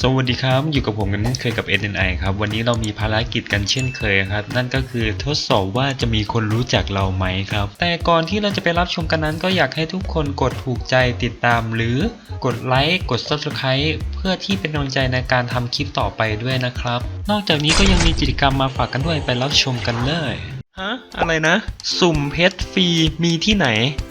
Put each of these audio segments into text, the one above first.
สวัสดีครับ อยู่กับผมกันเคยกับ SNI ครับ วันนี้เรามีภารกิจกันเช่นเคยครับ นั่นก็คือทดสอบว่าจะมีคนรู้จักเราไหมครับ แต่ก่อนที่เราจะไปรับชมกันนั้น ก็อยากให้ทุกคนกดถูกใจติดตาม หรือกดไลค์กด Subscribe เพื่อที่เป็นกำลังใจในการทำคลิปต่อไปด้วยนะครับ นอกจากนี้ก็ยังมีกิจกรรมมาฝากกันด้วยไปรับชมกันเลยฮะอะไรนะ สุ่มเพชรฟรีมีที่ไหน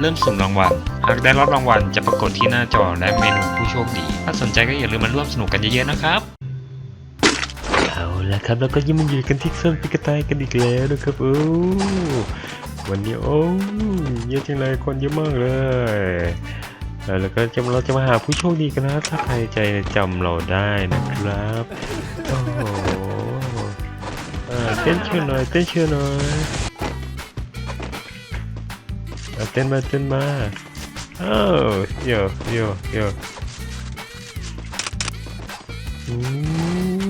เริ่มสุ่มรางวัล หากได้รับรางวัลจะปรากฏที่หน้าจอและเมนูผู้โชคดี ถ้าสนใจก็อย่าลืมมาร่วมสนุกกันเยอะๆนะครับ เอาละครับแล้วก็ยิ่งมาอยู่กันที่เครื่องปิกาไตกันอีกแล้วนะครับโอ้วันนี้โอ้เยอะจังเลยคนเยอะมากเลยแล้วก็จะเราจะมาหาผู้โชคดีกันนะครับถ้าใครใจจำเราได้นะครับโอ้โหเต้นเชื่อหน่อยเต้นเชื่อหน่อย เต้นมาเต้นมาเอ้าโยโยโยอืม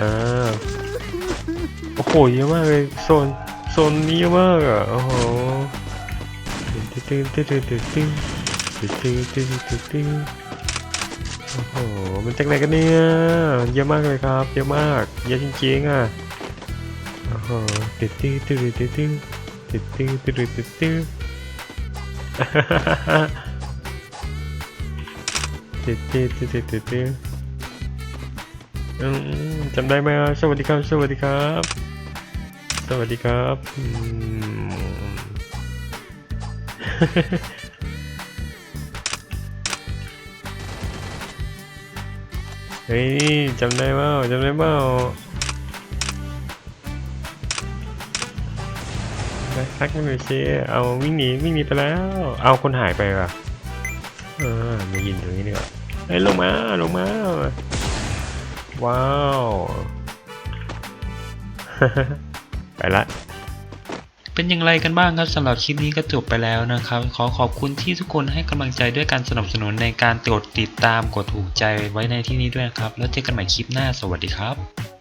อ่าโอ้โหเยอะมากเลยโซนโซนนี้เยอะมากอะโอ้โหตึ้งตึ้งตึ้งตึ้งตึ้งตึ้งตึ้งตึ้งตึ้งตึ้งโอ้โหมันจากไหนกันเนี่ยเยอะมากเลยครับเยอะมากเยอะจริงๆอะ โอ้โหตึ้งตึ้งตึ้งตึ้งตึ้งตึ้งตึ้งตึ้งตึ้งตึ้งตึ้งตึ้งตึ้งตึ้งตึ้งตึ้งตึ้งอืมจำได้ไหมครับสวัสดีครับสวัสดีครับ สวัสดีครับเฮ้ยจำได้เปล่าจำได้เปล่า ทักมาหน่อยสิเอาวิ่งหนีวิ่งหนีไปแล้ว เอาคนหายไปว่ะเออมายินตรงนี้ดีกว่าเฮ้ลงมาลงมา ว้าว ไปละเป็นอย่างไรกันบ้างครับสำหรับคลิปนี้ก็จบไปแล้วนะครับ ขอขอบคุณที่ทุกคนให้กำลังใจด้วยการสนับสนุนในการกดติดตามกดถูกใจไว้ในที่นี้ด้วยนะครับ แล้วเจอกันใหม่คลิปหน้าสวัสดีครับ